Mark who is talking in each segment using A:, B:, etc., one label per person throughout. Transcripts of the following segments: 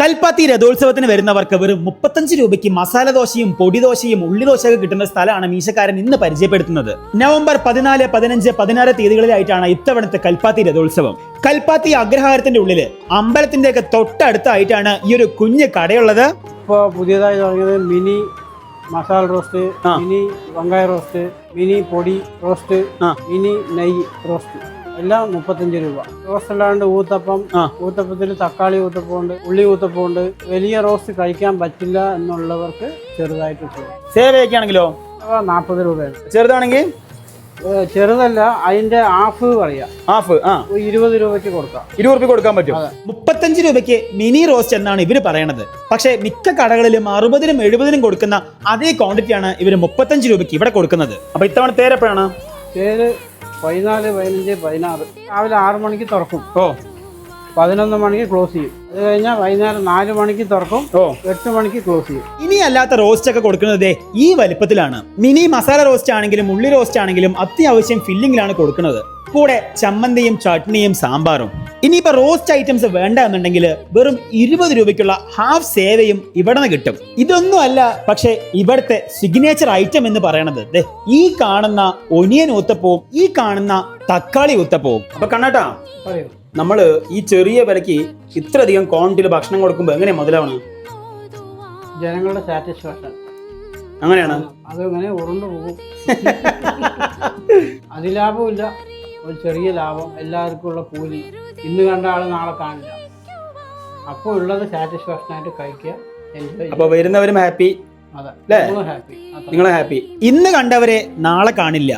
A: കൽപ്പാത്തി രഥോത്സവത്തിന് വരുന്നവർക്ക് വെറും മുപ്പത്തഞ്ച് രൂപയ്ക്ക് മസാല ദോശയും പൊടി ദോശയും ഉള്ളി ഉള്ളിദോശയൊക്കെ കിട്ടുന്ന സ്ഥലമാണ് മീശക്കാരൻ ഇന്ന് പരിചയപ്പെടുത്തുന്നത്. നവംബർ പതിനാല് പതിനഞ്ച് പതിനാറ് തീയതികളിലായിട്ടാണ് ഇത്തവണത്തെ കൽപ്പാത്തി രഥോത്സവം. കൽപ്പാത്തി അഗ്രഹാരത്തിന്റെ ഉള്ളിൽ അമ്പലത്തിന്റെ ഒക്കെ തൊട്ടടുത്തായിട്ടാണ് ഈ ഒരു കുഞ്ഞ് കടയുള്ളത്.
B: ഇപ്പോൾ പുതിയതായി തുടങ്ങിയത് മിനി മസാല റോസ്റ്റ് മിനി വെങ്കായ റോസ്റ്റ് മിനി പൊടി റോസ്റ്റ് മിനി നെയ്യ് റോസ്റ്റ്. എല്ലാം മുപ്പത്തഞ്ച് രൂപ. റോസ് അല്ലാണ്ട് ഊത്തപ്പം. ഊത്തപ്പത്തിൽ തക്കാളി ഊത്തപ്പം ഉണ്ട് ഉള്ളി ഊത്തപ്പം ഉണ്ട് വലിയ റോസ് കഴിക്കാൻ പറ്റില്ല എന്നുള്ളവർക്ക് ചെറുതായിട്ട് സേവയൊക്കെയാണെങ്കിലോ
A: സേവയൊക്കെ ആണെങ്കിലോ
B: നാൽപ്പത് രൂപയാണ്.
A: ചെറുതാണെങ്കിൽ?
B: ചെറുതല്ല അതിന്റെ ഹാഫ് പറയാ.
A: ഹാഫ് ആ.
B: ഇരുപത് രൂപയ്ക്ക് കൊടുക്കാം.
A: ഇരുപത് രൂപ കൊടുക്കാൻ പറ്റും. മുപ്പത്തഞ്ച് രൂപയ്ക്ക് മിനി റോസ്റ്റ് എന്നാണ് ഇവർ പറയണത്. പക്ഷേ മിക്ക കടകളിലും അറുപതിനും എഴുപതിനും കൊടുക്കുന്ന അതേ ക്വാണ്ടിറ്റിയാണ് ഇവർ മുപ്പത്തഞ്ച് രൂപയ്ക്ക് ഇവിടെ കൊടുക്കുന്നത്. അപ്പൊ ഇത്തവണ തേരെപ്പോഴാണ്?
B: പേര് പതിനാല് പതിനഞ്ച് പതിനാറ്. രാവിലെ ആറ് മണിക്ക് തുറക്കും.
A: ഓ.
B: പതിനൊന്ന് മണിക്ക് ക്ലോസ് ചെയ്യും. അത് കഴിഞ്ഞാൽ വൈകുന്നേരം നാല് മണിക്ക് തുറക്കും.
A: ഓ.
B: എട്ട് മണിക്ക് ക്ലോസ് ചെയ്യും.
A: ഇനി അല്ലാത്ത റോസ്റ്റ് ഒക്കെ കൊടുക്കുന്നത് ദേ ഈ വലിപ്പത്തിലാണ്. മിനി മസാല റോസ്റ്റ് ആണെങ്കിലും ഉള്ളി റോസ്റ്റ് ആണെങ്കിലും അത്യാവശ്യം ഫില്ലിങ്ങിലാണ് കൊടുക്കുന്നത്. കൂടെ ചമ്മന്തിയും ചട്നിയും സാമ്പാറും. ഇനിയിപ്പോ റോസ്റ്റ് ഐറ്റംസ് വേണ്ട എന്നുണ്ടെങ്കിൽ വെറും ഇരുപത് രൂപയ്ക്കുള്ള ഹാഫ് സേവയും ഇവിടെ നിന്ന് കിട്ടും. ഇതൊന്നും അല്ല പക്ഷെ ഇവിടുത്തെ സിഗ്നേച്ചർ ഐറ്റം എന്ന് പറയണത്. ഈ കാണുന്ന ഒനിയൻ ഊത്തപ്പവും ഈ കാണുന്ന തക്കാളി ഊത്തപ്പവും. അപ്പൊ കണ്ണാട്ടാ
B: നമ്മൾ
A: നമ്മൾ ഈ ചെറിയ വിലക്ക് ഇത്രയധികം ക്വാണ്ടിറ്റിയിൽ ഭക്ഷണം കൊടുക്കുമ്പോൾ എങ്ങനെ മുതലാവണം?
B: ജനങ്ങളുടെ സാറ്റിസ്ഫാക്ഷൻ
A: അങ്ങനെയാണ്?
B: അതങ്ങനെ ഉരുണ്ടു പോകും. അതിലാഭമില്ല. ഒരു ചെറിയ ലാഭം എല്ലാവർക്കും ഉള്ള കൂലി. ഇന്ന് കണ്ട ആൾ നാളെ കാണില്ല. അപ്പോൾ ഉള്ളത് സാറ്റിസ്ഫാക്ഷൻ ആയിട്ട് കഴിക്കുക അപ്പോൾ
A: അപ്പൊ വരുന്നവരും ഹാപ്പി
B: അതെ? ഹാപ്പി
A: നിങ്ങൾ ഹാപ്പി ഇന്ന് കണ്ടവരെ നാളെ കാണില്ല.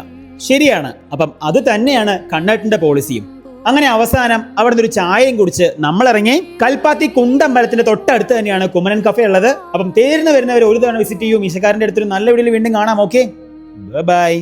A: ശരിയാണ്. അപ്പം അത് തന്നെയാണ് കണ്ണേട്ടിന്റെ പോളിസിയും അങ്ങനെ അവസാനം അവിടെ നിന്ന് ഒരു ചായയും കുടിച്ച് നമ്മൾ ഇറങ്ങി കൽപ്പാത്തി കുണ്ടമ്പലത്തിന്റെ തൊട്ടടുത്ത് തന്നെയാണ് കുമരൻ കഫേ ഉള്ളത്. അപ്പം തേരുന്ന വരുന്നവർ ഒരു തവണ വിസിറ്റ് ചെയ്യൂ. മീശക്കാരന്റെ അടുത്തൊരു നല്ല വീഡിയോയിൽ വീണ്ടും കാണാം. Okay bye